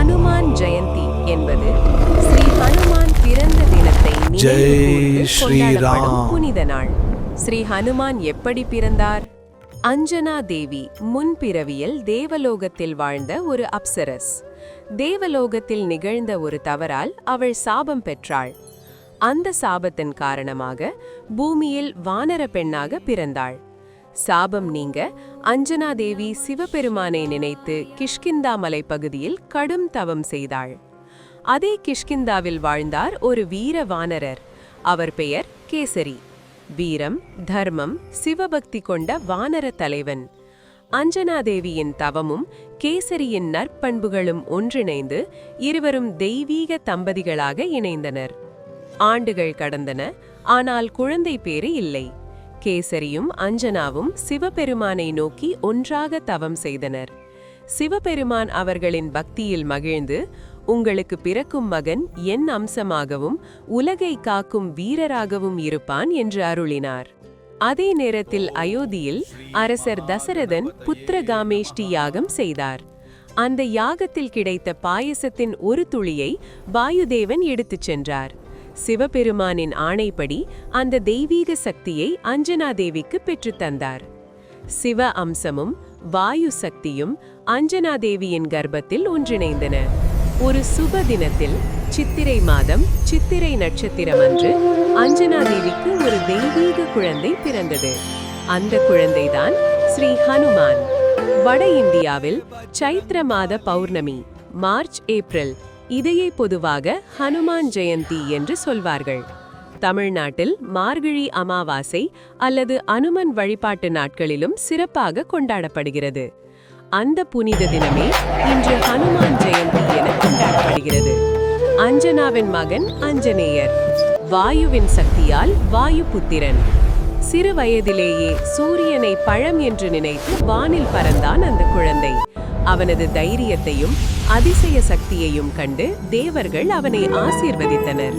ஹனுமான் ஜெயந்தி என்பது ஸ்ரீ ஹனுமான் பிறந்த தினத்தை. கொண்டாடப்படும் புனித நாள். ஸ்ரீ ஹனுமான் எப்படி பிறந்தார்? அஞ்சனா தேவி முன்பிறவியில் தேவலோகத்தில் வாழ்ந்த ஒரு அப்சரஸ். தேவலோகத்தில் நிகழ்ந்த ஒரு தவறால் அவள் சாபம் பெற்றாள். அந்த சாபத்தின் காரணமாக பூமியில் வானர பெண்ணாக பிறந்தாள். சாபம் நீங்க அஞ்சனா தேவி சிவபெருமானை நினைத்து கிஷ்கிந்தா மலைப்பகுதியில் கடும் தவம் செய்தாள். அதே கிஷ்கிந்தாவில் வாழ்ந்தார் ஒரு வீர வானரர். அவர் பெயர் கேசரி. வீரம் தர்மம் சிவபக்தி கொண்ட வானர தலைவன். அஞ்சனாதேவியின் தவமும் கேசரியின் நற்பண்புகளும் ஒன்றிணைந்து இருவரும் தெய்வீக தம்பதிகளாக இணைந்தனர். ஆண்டுகள் கடந்தன ஆனால் குழந்தை பேறு இல்லை. கேசரியும் அஞ்சனாவும் சிவபெருமானை நோக்கி ஒன்றாக தவம் செய்தனர். சிவபெருமான் அவர்களின் பக்தியில் மகிழ்ந்து உங்களுக்கு பிறக்கும் மகன் என் அம்சமாகவும் உலகை காக்கும் வீரராகவும் இருப்பான் என்று அருளினார். அதே நேரத்தில் அயோத்தியில் அரசர் தசரதன் புத்திரகாமேஷ்டி யாகம் செய்தார். அந்த யாகத்தில் கிடைத்த பாயசத்தின் ஒரு துளியை வாயுதேவன் எடுத்துச் சென்றார். சிவபெருமானின் ஆணைப்படி அந்த தெய்வீக சக்தியை அஞ்சனாதேவிக்கு பெற்றுத் தந்தார். சிவ அம்சமும் வாயு சக்தியும் அஞ்சனா தேவியின் கர்ப்பத்தில் ஒன்றிணைந்தன. ஒரு சுப தினத்தில் சித்திரை மாதம் சித்திரை நட்சத்திரம் அன்று அஞ்சனா தேவிக்கு ஒரு தெய்வீக குழந்தை பிறந்தது. அந்த குழந்தைதான் ஸ்ரீ ஹனுமான். வட இந்தியாவில் சைத்ர மாத பௌர்ணமி மார்ச் ஏப்ரல் இதையே பொதுவாக ஹனுமான் ஜெயந்தி என்று சொல்வார்கள். தமிழ்நாட்டில் மார்கழி அமாவாசை அல்லது அனுமன் வழிபாட்டு நாட்களிலும் சிறப்பாக கொண்டாடப்படுகிறது. அந்த புனித தினமே இன்று ஹனுமான் ஜெயந்தி என கொண்டாடப்படுகிறது. அஞ்சனாவின் மகன் அஞ்சனேயர் வாயுவின் சக்தியால் வாயு புத்திரன். சிறு வயதிலேயே சூரியனை பழம் என்று நினைத்து வானில் பறந்தான் அந்த குழந்தை. அவனது தைரியத்தையும் அதிசய சக்தியையும் கண்டு தேவர்கள் அவனை ஆசீர்வதித்தனர்.